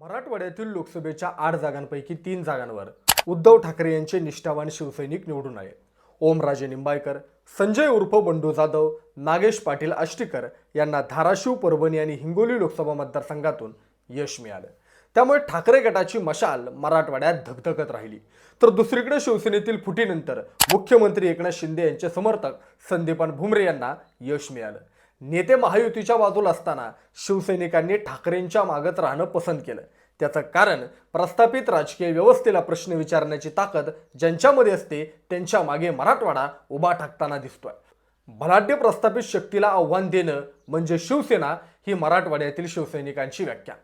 मराठवाड्यातील लोकसभेच्या आठ जागांपैकी तीन जागांवर उद्धव ठाकरे यांचे निष्ठावान शिवसैनिक निवडून आले. ओमराजे निंबाळकर संजय उर्फ बंडू जाधव नागेश पाटील आष्टीकर यांना धाराशिव परभणी आणि हिंगोली लोकसभा मतदारसंघातून यश मिळालं. त्यामुळे ठाकरे गटाची मशाल मराठवाड्यात धगधगत राहिली. तर दुसरीकडे शिवसेनेतील फुटीनंतर मुख्यमंत्री एकनाथ शिंदे यांचे समर्थक संदीपान भुमरे यांना यश मिळालं. नेते महायुतीच्या बाजूला असताना शिवसैनिकांनी ठाकरेंच्या मागत राहणं पसंत केलं. त्याचं कारण प्रस्थापित राजकीय व्यवस्थेला प्रश्न विचारण्याची ताकद ज्यांच्यामध्ये असते त्यांच्या मागे मराठवाडा उभा ठाकताना दिसतोय. बलाढ्य प्रस्थापित शक्तीला आव्हान देणं म्हणजे शिवसेना ही मराठवाड्यातील शिवसैनिकांची व्याख्या.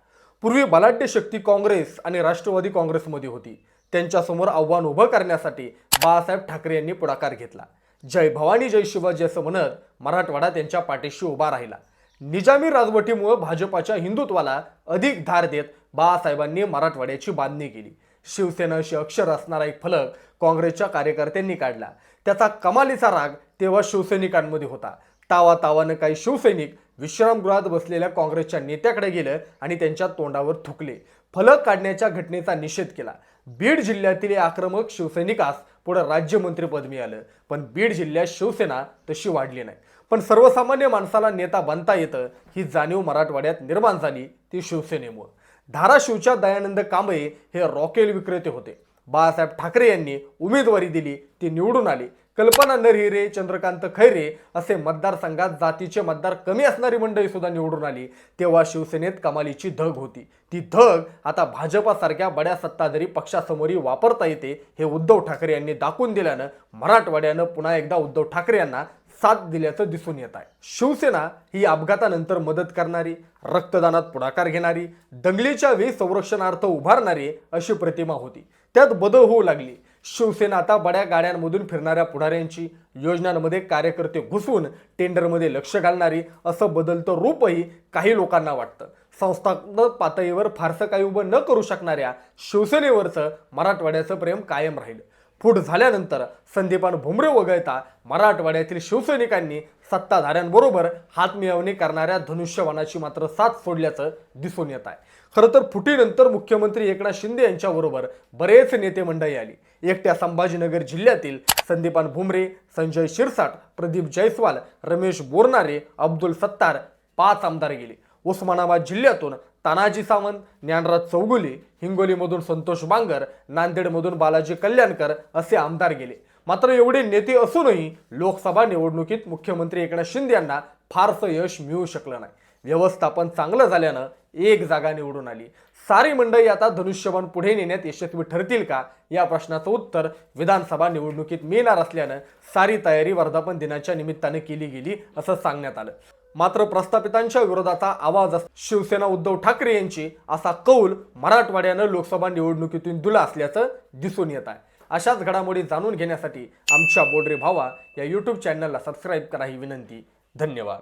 पूर्वी बलाढ्य शक्ती काँग्रेस आणि राष्ट्रवादी काँग्रेसमध्ये होती. त्यांच्यासमोर आव्हान उभं करण्यासाठी बाळासाहेब ठाकरे यांनी पुढाकार घेतला. जय भवानी जय शिवाजी असं म्हणत मराठवाडा त्यांच्या पाठीशी उभा राहिला. निजामी राजवटीमुळे भाजपाच्या हिंदुत्वाला अधिक धार देत बाळासाहेबांनी मराठवाड्याची बांधणी केली. शिवसेना अशी अक्षर असणारा एक फलक काँग्रेसच्या कार्यकर्त्यांनी काढला. त्याचा कमालीचा राग तेव्हा शिवसैनिकांमध्ये होता. तावा तावानं काही शिवसैनिक विश्रामगृहात बसलेल्या काँग्रेसच्या नेत्याकडे गेलं आणि त्यांच्या तोंडावर थुकले. फलक काढण्याच्या घटनेचा निषेध केला. बीड जिल्ह्यातील आक्रमक शिवसैनिकास पुढे राज्यमंत्रीपद मिळालं. पण बीड जिल्ह्यात शिवसेना तशी वाढली नाही. पण सर्वसामान्य माणसाला नेता बनता येतं ही जाणीव मराठवाड्यात निर्माण झाली ती शिवसेनेमुळे. धाराशिवच्या दयानंद कांबळे हे रॉकेल विक्रेते होते. बाळासाहेब ठाकरे यांनी उमेदवारी दिली ती निवडून आली. कल्पना नरहिरे चंद्रकांत खैरे असे मतदारसंघात जातीचे मतदार कमी असणारी मंडळी सुद्धा निवडून आली. तेव्हा शिवसेनेत कमालीची धग होती. ती धग आता भाजपासारख्या बड्या सत्ताधारी पक्षासमोरही वापरता येते हे उद्धव ठाकरे यांनी दाखवून दिल्यानं मराठवाड्यानं पुन्हा एकदा उद्धव ठाकरे यांना साथ दिल्याचं दिसून येत आहे. शिवसेना ही अपघातानंतर मदत करणारी रक्तदानात पुढाकार घेणारी दंगलीच्या वेळी संरक्षणार्थ उभारणारी अशी प्रतिमा होती. त्यात बदल होऊ लागली. शिवसेना आता बड्या गाड्यांमधून फिरणाऱ्या पुढाऱ्यांची योजनांमध्ये कार्यकर्ते घुसून टेंडरमध्ये लक्ष घालणारी असं बदलतं रूपही काही लोकांना वाटतं. संस्थात्मक पातळीवर फारसं काही उभं न करू शकणाऱ्या शिवसेनेवरचं मराठवाड्याचं प्रेम कायम राहिलं. फूट झाल्यानंतर संदीपान भुमरे वगळता मराठवाड्यातील शिवसैनिकांनी सत्ताधाऱ्यांबरोबर हातमिळवणी करणाऱ्या धनुष्यवानाची मात्र साथ सोडल्याचं दिसून येत आहे. खरं तर फुटीनंतर मुख्यमंत्री एकनाथ शिंदे यांच्याबरोबर बरेच नेते मंडळी आली. एकट्या संभाजीनगर जिल्ह्यातील संदीपान भुमरे संजय शिरसाट प्रदीप जयस्वाल रमेश बोरनारे अब्दुल सत्तार पाच आमदार गेले. उस्मानाबाद जिल्ह्यातून तानाजी सावंत ज्ञानराज चौगुली हिंगोलीमधून संतोष बांगर नांदेडमधून बालाजी कल्याणकर असे आमदार गेले. मात्र एवढे नेते असूनही लोकसभा निवडणुकीत मुख्यमंत्री एकनाथ शिंदे यांना फारसं यश मिळू शकलं नाही. व्यवस्थापन चांगलं झाल्यानं एक जागा निवडून आली. सारी मंडळी आता धनुष्यबाण पुढे नेण्यात यशस्वी ठरतील का? या प्रश्नाचं उत्तर विधानसभा निवडणुकीत मिळणार असल्यानं सारी तयारी वर्धापन दिनाच्या निमित्तानं केली गेली असं सांगण्यात आलं. मात्र प्रस्थापितांच्या विरोधाचा आवाज शिवसेना उद्धव ठाकरे यांची असा कौल मराठवाड्यानं लोकसभा निवडणुकीतून दिला असल्याचं दिसून येत आहे. अशाच घडामोडी जाणून घेण्यासाठी आमच्या बोडरे भावा या यूट्यूब चॅनलला सबस्क्राईब करा ही विनंती. धन्यवाद.